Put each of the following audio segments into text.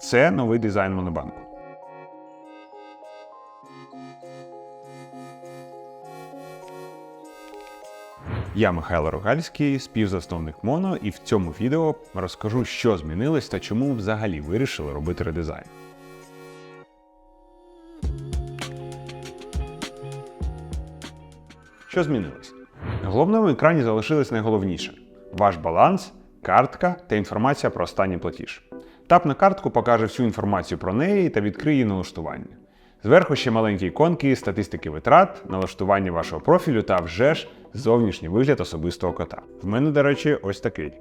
Це новий дизайн Монобанку. Я Михайло Рогальський, співзасновник Моно, і в цьому відео розкажу, що змінилось та чому взагалі вирішили робити редизайн. Що змінилось? На головному екрані залишилось найголовніше: ваш баланс, картка та інформація про останній платіж. Тап на картку покаже всю інформацію про неї та відкриє налаштування. Зверху ще маленькі іконки, статистики витрат, налаштування вашого профілю та вже ж зовнішній вигляд особистого кота. В мене, до речі, ось такий.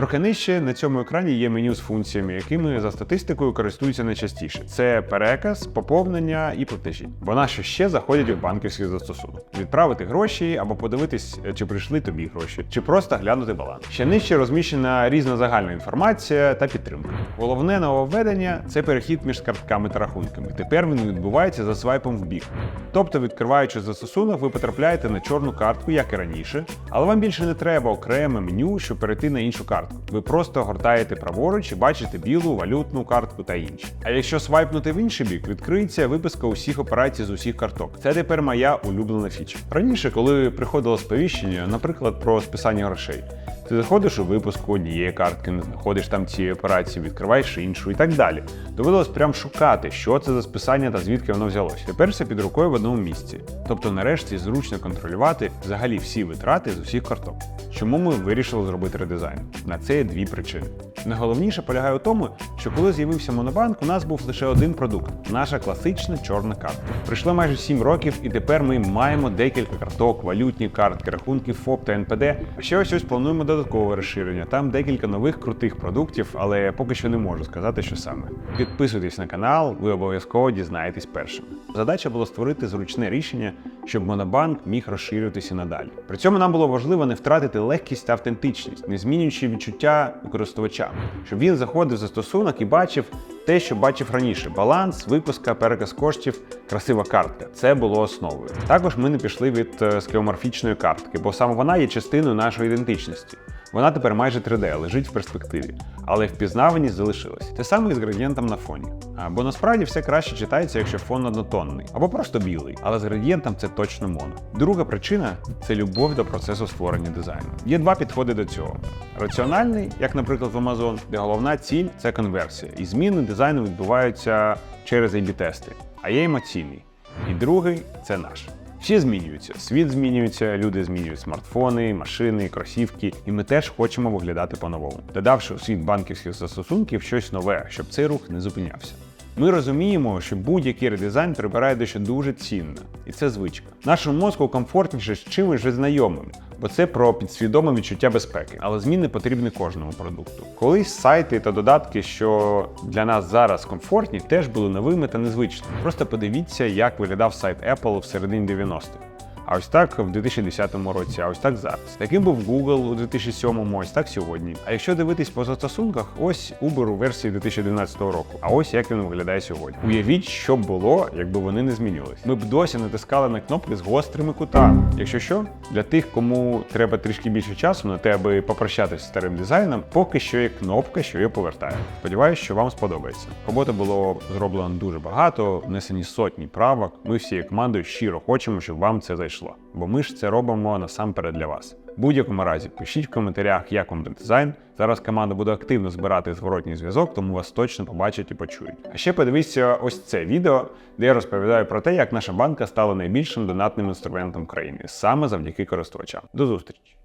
Трохи нижче на цьому екрані є меню з функціями, якими за статистикою користуються найчастіше: це переказ, поповнення і платежі. Вона що ще заходять у банківський застосунок: відправити гроші або подивитись, чи прийшли тобі гроші, чи просто глянути баланс. Ще нижче розміщена різна загальна інформація та підтримка. Головне нововведення це перехід між картками та рахунками. Тепер він відбувається за свайпом в бік. Тобто, відкриваючи застосунок, ви потрапляєте на чорну картку, як і раніше, але вам більше не треба окреме меню, щоб перейти на іншу картку. Ви просто гортаєте праворуч і бачите білу, валютну картку та інші. А якщо свайпнути в інший бік, відкриється виписка усіх операцій з усіх карток. Це тепер моя улюблена фіча. Раніше, коли приходило сповіщення, наприклад, про списання грошей. Ти заходиш у випуску однієї картки, не знаходиш там цієї операції, відкриваєш іншу і так далі. Довелось прям шукати, що це за списання та звідки воно взялося. Тепер все під рукою в одному місці. Тобто, нарешті, зручно контролювати взагалі всі витрати з усіх карток. Чому ми вирішили зробити редизайн? На це є дві причини. Найголовніше полягає у тому, що коли з'явився монобанк, у нас був лише один продукт наша класична чорна картка. Пройшло майже 7 років, і тепер ми маємо декілька карток, валютні картки, рахунки ФОП та НПД. Ще ось ось плануємо додаткове розширення. Там декілька нових крутих продуктів, але поки що не можу сказати, що саме. Підписуйтесь на канал, ви обов'язково дізнаєтесь першими. Задача була створити зручне рішення, щоб монобанк міг розширюватися надалі. При цьому нам було важливо не втратити легкість та автентичність, не змінюючи відчуття користувача, щоб він заходив за стосунок і бачив те, що бачив раніше: баланс, випуска, переказ коштів, красива картка. Це було основою. Також ми не пішли від е, скеоморфічної картки, бо саме вона є частиною нашої ідентичності. Вона тепер майже 3D, лежить в перспективі, але впізнаваність залишилась. Те саме і з градієнтом на фоні. Бо насправді все краще читається, якщо фон однотонний або просто білий, але з градієнтом це точно моно. Друга причина це любов до процесу створення дизайну. Є два підходи до цього: раціональний, як, наприклад, в Amazon, де головна ціль це конверсія, і зміни дизайну відбуваються через ab тести а є емоційний. І другий це наш. Всі змінюються, світ змінюється, люди змінюють смартфони, машини, кросівки, і ми теж хочемо виглядати по-новому, додавши у світ банківських застосунків щось нове, щоб цей рух не зупинявся. Ми розуміємо, що будь-який редизайн прибирає дещо дуже цінне, і це звичка. Нашому мозку комфортніше з чимось вже знайомим, бо це про підсвідоме відчуття безпеки, але зміни потрібні кожному продукту. Колись сайти та додатки, що для нас зараз комфортні, теж були новими та незвичними. Просто подивіться, як виглядав сайт Apple в середині 90-х. А ось так в 2010 році, а ось так зараз. Таким був Google у 2007, ось так сьогодні. А якщо дивитись по застосунках, ось Uber у версії 2012 року. А ось як він виглядає сьогодні. Уявіть, що б було, якби вони не змінились. Ми б досі натискали на кнопки з гострими кутами. Якщо що, для тих, кому треба трішки більше часу на те, аби попрощатися з старим дизайном, поки що є кнопка, що її повертає. Сподіваюсь, що вам сподобається. Роботи було зроблено дуже багато, внесені сотні правок. Ми всією командою щиро хочемо, щоб вам це зайшло. Бо ми ж це робимо насамперед для вас. В будь-якому разі пишіть в коментарях, як вам дизайн. Зараз команда буде активно збирати зворотній зв'язок, тому вас точно побачать і почують. А ще подивіться ось це відео, де я розповідаю про те, як наша банка стала найбільшим донатним інструментом країни саме завдяки користувачам. До зустрічі!